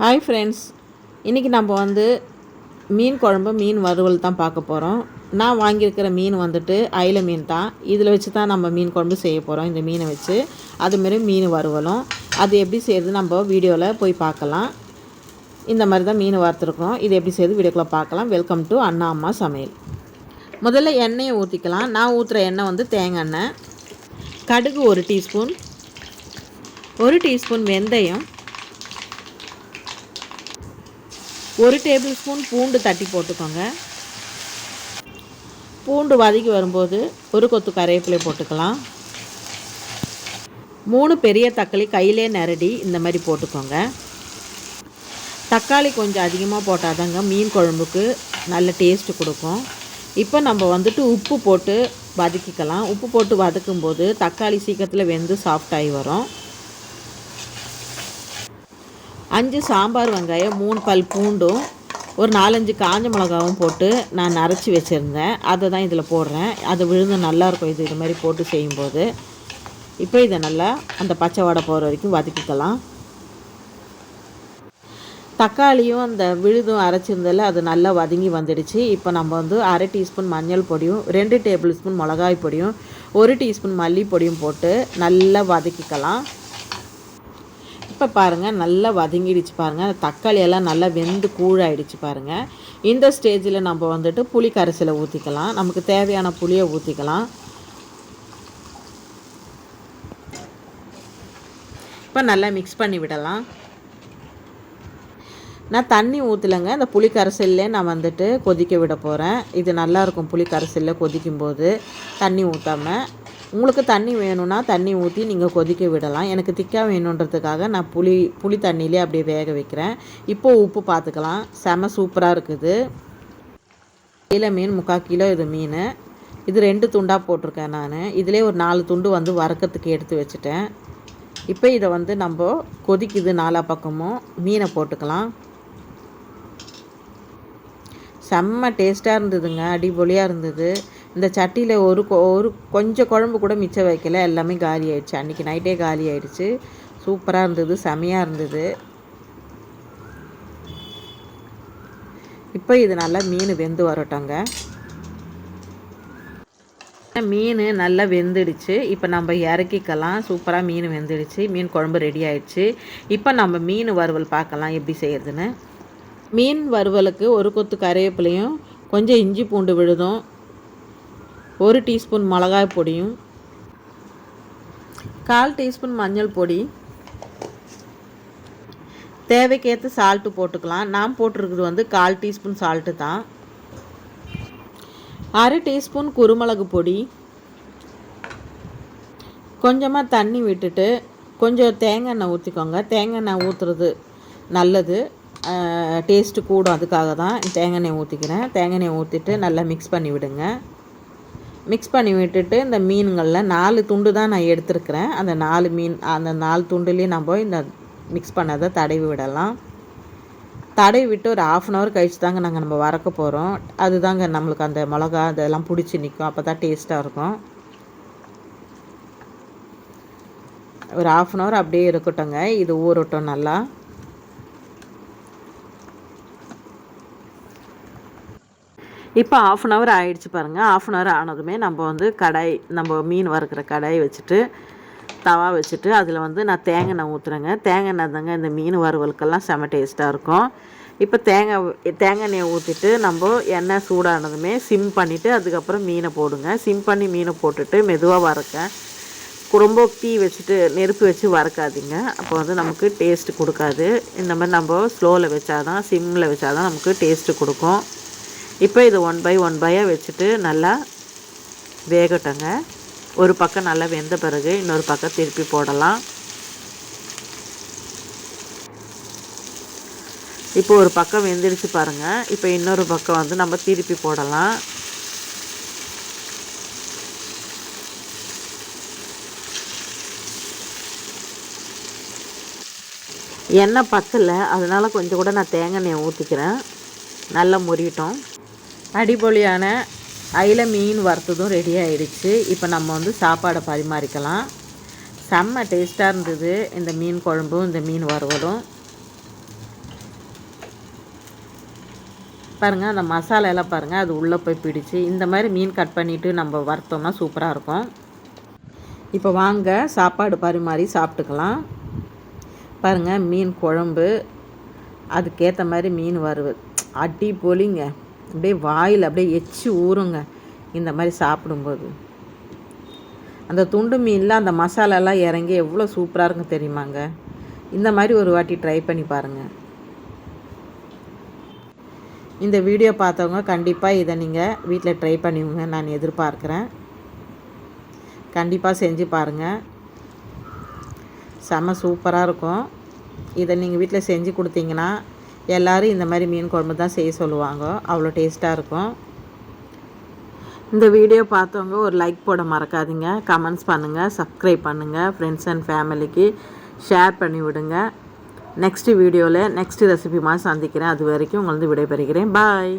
Hi friends இன்றைக்கி நம்ம வந்து மீன் குழம்பு மீன் வறுவல் தான் பார்க்க போகிறோம் நான் வாங்கியிருக்கிற மீன் வந்துட்டு அயில மீன் தான். இதில் வச்சு தான் நம்ம மீன் குழம்பு செய்ய போகிறோம் இந்த மீனை வச்சு. அதுமாரி மீன் வறுவலும். அது எப்படி செய்யுது நம்ம வீடியோவில் போய் பார்க்கலாம். இந்த மாதிரி தான் மீன் வறுத்துருக்கோம் இது எப்படி செய்யுது வீடியோக்குள்ளே பார்க்கலாம். வெல்கம் டு அண்ணா அம்மா சமையல். முதல்ல எண்ணெயை ஊற்றிக்கலாம் நான் ஊற்றுற எண்ணெய் வந்து தேங்காய் எண்ணெய். கடுகு ஒரு டீஸ்பூன். ஒரு டீஸ்பூன் வெந்தயம். ஒரு டேபிள் ஸ்பூன் பூண்டு தட்டி போட்டுக்கோங்க. பூண்டு வதக்கி வரும்போது ஒரு கொத்து கருவேப்பிலை போட்டுக்கலாம். மூணு பெரிய தக்காளி கையிலே நிரடி இந்த மாதிரி போட்டுக்கோங்க. தக்காளி கொஞ்சம் அதிகமாக போட்டால் தாங்க மீன் குழம்புக்கு நல்ல டேஸ்ட்டு கொடுக்கும். இப்போ நம்ம வந்துட்டு உப்பு போட்டு வதக்கிக்கலாம். உப்பு போட்டு வதக்கும்போது தக்காளி சீக்கிரத்தில் வெந்து சாஃப்டாகி வரும். அஞ்சு சாம்பார் வெங்காயம் மூணு பல் பூண்டும் ஒரு நாலஞ்சு காஞ்ச மிளகாவும் போட்டு நான் நரைச்சி வச்சுருந்தேன். அதை தான் இதில் போடுறேன். அது விழுந்து நல்லாயிருக்கும் இது இது மாதிரி போட்டு செய்யும்போது. இப்போ இதை நல்லா அந்த பச்சை வடை போகிற வரைக்கும் வதக்கிக்கலாம். தக்காளியும் அந்த விழுதும் அரைச்சிருந்ததில் அது நல்லா வதங்கி வந்துடுச்சு. இப்போ நம்ம வந்து அரை டீஸ்பூன் மஞ்சள் பொடியும் ரெண்டு டேபிள் ஸ்பூன் மிளகாய் பொடியும் ஒரு டீஸ்பூன் மல்லி பொடியும் போட்டு நல்லா வதக்கிக்கலாம். இப்போ பாருங்கள் நல்லா வதங்கிடுச்சு பாருங்கள் தக்காளி எல்லாம் நல்லா வெந்து கூழாயிடுச்சு பாருங்கள் இந்த ஸ்டேஜில் நம்ம வந்துட்டு புளி கரைசலை ஊற்றிக்கலாம் நமக்கு தேவையான புளியை ஊற்றிக்கலாம் இப்போ நல்லா மிக்ஸ் பண்ணி விடலாம். நான் தண்ணி ஊற்றலைங்க இந்த புளி கரைசல்லே நான் வந்துட்டு கொதிக்க விட போகிறேன் இது நல்லாயிருக்கும் புளி கரைசலில் கொதிக்கும்போது தண்ணி ஊற்றாமல் உங்களுக்கு தண்ணி வேணும்னா தண்ணி ஊற்றி நீங்கள் கொதிக்க விடலாம். எனக்கு திக்காக வேணுன்றதுக்காக நான் புளி புளி தண்ணியிலே அப்படியே வேக வைக்கிறேன். இப்போது உப்பு பார்த்துக்கலாம் செம சூப்பராக இருக்குது. கீழே மீன் முக்கால் கிலோ இது மீன். இது ரெண்டு துண்டாக போட்டிருக்கேன் நான். இதிலே ஒரு நாலு துண்டு வந்து வறுக்கிறதுக்கு எடுத்து வச்சுட்டேன். இப்போ இதை வந்து நம்ம கொதிக்குது நாலா பக்கமும். மீனை போட்டுக்கலாம். செம்ம டேஸ்ட்டாக இருந்ததுங்க. அடிபொலியாக இருந்தது. இந்த சட்டியில் ஒரு ஒரு கொஞ்சம் குழம்பு கூட மிச்சம் வைக்கல. எல்லாமே காலி ஆயிடுச்சு. அன்றைக்கி நைட்டே காலி ஆயிடுச்சு. சூப்பராக இருந்தது. செமையாக இருந்தது. இப்போ இது நல்லா மீன் வெந்து வரட்டோங்க மீன் நல்லா வெந்துடுச்சு. இப்போ நம்ம இறக்கிக்கலாம். சூப்பராக மீன் வெந்துடுச்சு. மீன் குழம்பு ரெடி ஆயிடுச்சு. இப்போ நம்ம மீன் வறுவல் பார்க்கலாம். எப்படி செய்கிறதுன்னு மீன் வறுவலுக்கு ஒரு கொத்து கருவேப்பிலையும் கொஞ்சம் இஞ்சி பூண்டு விழுதும் ஒரு டீஸ்பூன் மிளகாய் பொடியும் கால் டீஸ்பூன் மஞ்சள் பொடி. தேவைக்கேற்ற சால்ட்டு போட்டுக்கலாம். நான் போட்டிருக்கிறது வந்து கால் டீஸ்பூன் சால்ட்டு தான். அரை டீஸ்பூன் குருமிளகு பொடி. கொஞ்சமாக தண்ணி விட்டுட்டு கொஞ்சம் தேங்காய் எண்ணெய் ஊற்றிக்கோங்க தேங்காய் எண்ணெய் ஊற்றுறது நல்லது. டேஸ்ட்டு கூடும் அதுக்காக தான். தேங்காய் எண்ணெய் ஊற்றிக்கிறேன் தேங்காய் எண்ணெய் ஊற்றிட்டு நல்லா மிக்ஸ் பண்ணி விடுங்க. மிக்ஸ் பண்ணி விட்டுட்டு இந்த மீன்களில் நாலு துண்டு தான் நான் எடுத்துருக்கிறேன். அந்த நாலு மீன் அந்த நாலு துண்டுலேயும் நம்ம இந்த மிக்ஸ் பண்ணதை தடவி விடலாம். தடவி விட்டு ஒரு ஆஃப் அன் ஹவர் கழிச்சு தாங்க நாங்கள் நம்ம வறக்க போகிறோம் அதுதாங்க நம்மளுக்கு அந்த மிளகா அதெல்லாம் பிடிச்சி நிற்கும் அப்போ தான் டேஸ்ட்டாக இருக்கும். ஒரு ஆஃப் அன் ஹவர் அப்படியே இருக்கட்டும்ங்க. இது ஊறட்டும் நல்லா. இப்போ ஆஃப் அன் ஹவர் ஆகிடுச்சு பாருங்கள் ஆஃப் அன் ஹவர் ஆனதுமே நம்ம வந்து கடாய் நம்ம மீன் வறுக்கிற கடாய் வச்சுட்டு தவா வச்சுட்டு அதில் வந்து நான் தேங்காய் எண்ணெய் ஊற்றுறேங்க தேங்காய் எண்ணெய் தாங்க இந்த மீன் வறுவலுக்கெல்லாம் செம டேஸ்ட்டாக இருக்கும். இப்போ தேங்காய் தேங்காய் எண்ணெயை ஊற்றிட்டு நம்ம எண்ணெய் சூடானதுமே சிம் பண்ணிவிட்டு அதுக்கப்புறம் மீனை போடுங்க. சிம் பண்ணி மீனை போட்டுட்டு மெதுவாக வறுக்க. ரொம்ப தீ வச்சுட்டு நெருப்பு வச்சு வறுக்காதீங்க. அப்போ வந்து நமக்கு டேஸ்ட்டு கொடுக்காது. இந்த மாதிரி நம்ம ஸ்லோவில் வச்சாதான் சிம்மில் வச்சாதான் நமக்கு டேஸ்ட்டு கொடுக்கும். இப்போ இது ஒன் பை ஒன் பையாக வச்சுட்டு நல்லா வேகட்டங்க. ஒரு பக்கம் நல்லா வெந்த பிறகு இன்னொரு பக்கம் திருப்பி போடலாம். இப்போ ஒரு பக்கம் வெந்துடுச்சு பாருங்கள் இப்போ இன்னொரு பக்கம் வந்து நம்ம திருப்பி போடலாம். எண்ணெய் பத்தலை அதனால் கொஞ்சம் கூட நான் தேங்காய் எண்ணெய் ஊற்றிக்கிறேன் நல்லா முறிட்டோம் அடிபொலியான அயில மீன் வறுத்ததும் ரெடி ஆகிடுச்சு இப்போ நம்ம வந்து சாப்பாடை பரிமாறிக்கலாம். செம்ம டேஸ்ட்டாக இருந்தது இந்த மீன் குழம்பும் இந்த மீன் வறுவலும். பாருங்கள் அந்த மசாலா பாருங்கள் அது உள்ளே போய் பிடிச்சி இந்த மாதிரி மீன் கட் பண்ணிவிட்டு நம்ம வறுத்தோம்னா சூப்பராக இருக்கும். இப்போ வாங்க சாப்பாடு பரிமாறி சாப்பிட்டுக்கலாம். பாருங்கள் மீன் குழம்பு அதுக்கேற்ற மாதிரி மீன் வறுவல். அடி பொலிங்க அப்படியே வாயில் அப்படியே எச்சி ஊறுங்க இந்த மாதிரி சாப்பிடும்போது. அந்த துண்டு மீனில் அந்த மசாலாலாம் இறங்கி எவ்வளோ சூப்பராக இருக்கும் தெரியுமாங்க? இந்த மாதிரி ஒரு வாட்டி ட்ரை பண்ணி பாருங்கள் இந்த வீடியோ பார்த்தவங்க கண்டிப்பாக இதை நீங்கள் வீட்டில் ட்ரை பண்ணுவீங்க நான் எதிர்பார்க்குறேன். கண்டிப்பாக செஞ்சு பாருங்கள் செம சூப்பராக இருக்கும். இதை நீங்கள் வீட்டில் செஞ்சு கொடுத்தீங்கன்னா எல்லோரும் இந்த மாதிரி மீன் குழம்பு தான் செய்ய சொல்லுவாங்க. அவ்வளோ டேஸ்ட்டாக இருக்கும். இந்த வீடியோ பார்த்தவங்க ஒரு லைக் போட மறக்காதீங்க. கமெண்ட்ஸ் பண்ணுங்கள் சப்ஸ்கிரைப் பண்ணுங்கள் ஃப்ரெண்ட்ஸ் அண்ட் ஃபேமிலிக்கு ஷேர் பண்ணி விடுங்க. நெக்ஸ்ட் வீடியோவில் நெக்ஸ்ட் ரெசிபி மாதிரி சந்திக்கிறேன். அது வரைக்கும் உங்களுக்கு விடைபெறுகிறேன். பாய்